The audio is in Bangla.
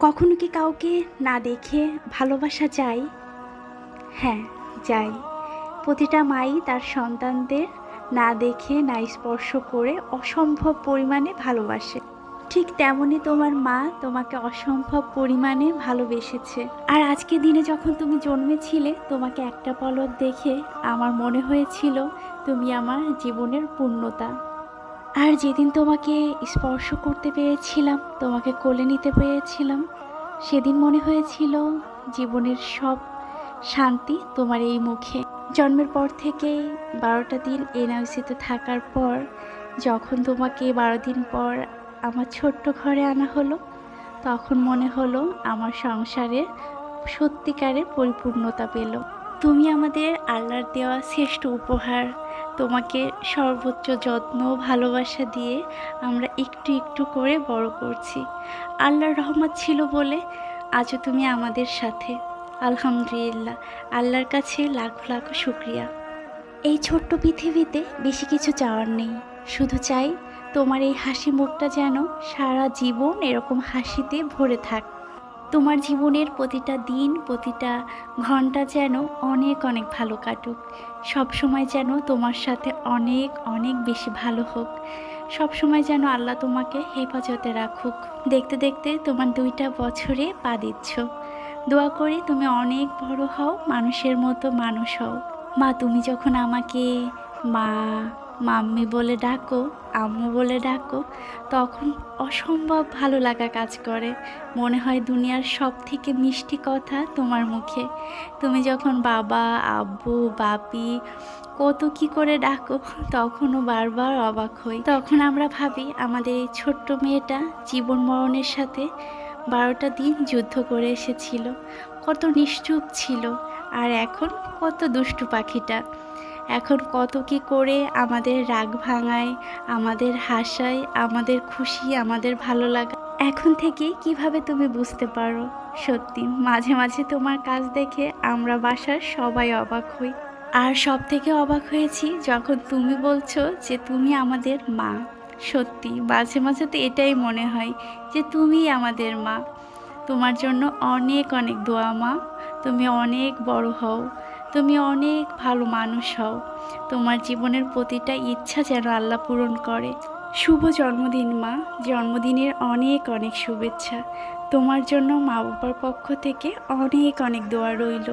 কখনো কি কাউকে না দেখে ভালোবাসা যায় হ্যাঁ যায় প্রতিটা মাই তার সন্তানদের না দেখে, না স্পর্শ করে অসম্ভব পরিমাণে ভালোবাসে। ঠিক তেমনই তোমার মা তোমাকে অসম্ভব পরিমাণে ভালোবেসেছে। আর আজকে দিনে যখন তুমি জন্মেছিলে, তোমাকে একটা পলক দেখে আমার মনে হয়েছিল তুমি আমার জীবনের পূর্ণতা। আর যেদিন তোমাকে স্পর্শ করতে পেরেছিলাম, তোমাকে কোলে নিতে পেরেছিলাম, সেদিন মনে হয়েছিল জীবনের সব শান্তি তোমার এই মুখে। জন্মের পর থেকে বারোটা দিন এনআইসিতে থাকার পর, যখন তোমাকে বারো দিন পর আমার ছোট্ট ঘরে আনা হলো, তখন মনে হলো আমার সংসারে সত্যিকারের পরিপূর্ণতা পেল। তুমি আমাদের আল্লাহর দেওয়া শ্রেষ্ঠ উপহার তোমাকে সর্বোচ্চ যত্ন ভালোবাসা দিয়ে আমরা একটু একটু করে বড় করছি। আল্লাহর রহমত ছিল বলে আজও তুমি আমাদের সাথে। আলহামদুলিল্লাহ, আল্লাহর কাছে লাখ লাখ শুক্রিয়া। এই ছোট্ট পৃথিবীতে বেশি কিছু চাওয়ার নেই। শুধু চাই তোমার এই হাসি মুখটা যেন সারা জীবন এরকম হাসিতে ভরে থাক। তোমার জীবনের প্রতিটা দিন, প্রতিটা ঘণ্টা যেন অনেক অনেক ভালো কাটুক। সব সময় যেন তোমার সাথে অনেক অনেক বেশি ভালো হোক। সব সময় যেন আল্লাহ তোমাকে হেফাজতে রাখুক। দেখতে দেখতে তোমার দুইটা বছরে পা দিচ্ছ। দোয়া করি তুমি অনেক বড় হও, মানুষের মতো মানুষ হও। মা, তুমি যখন আমাকে মা মাম্মি বলে ডাকো, আম্মু বলে ডাকো, তখন অসম্ভব ভালো লাগা কাজ করে। মনে হয় দুনিয়ার সব থেকে মিষ্টি কথা তোমার মুখে। তুমি যখন বাবা, আব্বু, বাপি, কত কি করে ডাকো, তখনও বারবার অবাক হই। তখন আমরা ভাবি, আমাদের এই ছোট্ট মেয়েটা জীবন মরণের সাথে বারোটা দিন যুদ্ধ করে এসেছিল। কত নিশ্চুপ ছিল, আর এখন কত দুষ্টু পাখিটা। এখন কত কি করে আমাদের রাগ ভাঙায়, আমাদের হাসায়, আমাদের খুশি, আমাদের ভালো লাগা। এখন থেকে কীভাবে তুমি বুঝতে পারো? সত্যি, মাঝে মাঝে তোমার কাজ দেখে আমরা বাসার সবাই অবাক হই। আর সব থেকে অবাক হয়েছি যখন তুমি বলছো যে তুমি আমাদের মা। সত্যি, মাঝে মাঝে তো এটাই মনে হয় যে তুমি আমাদের মা। তোমার জন্য অনেক অনেক দোয়া মা। তুমি অনেক বড় হও। তুমি অনেক ভালো মানুষ হও। তোমার জীবনের প্রতিটা ইচ্ছা যেন আল্লাহ পূরণ করে। শুভ জন্মদিন, মা। জন্মদিনের অনেক অনেক শুভেচ্ছা। তোমার জন্য মা বাবার পক্ষ থেকে অনেক অনেক দোয়া রইল।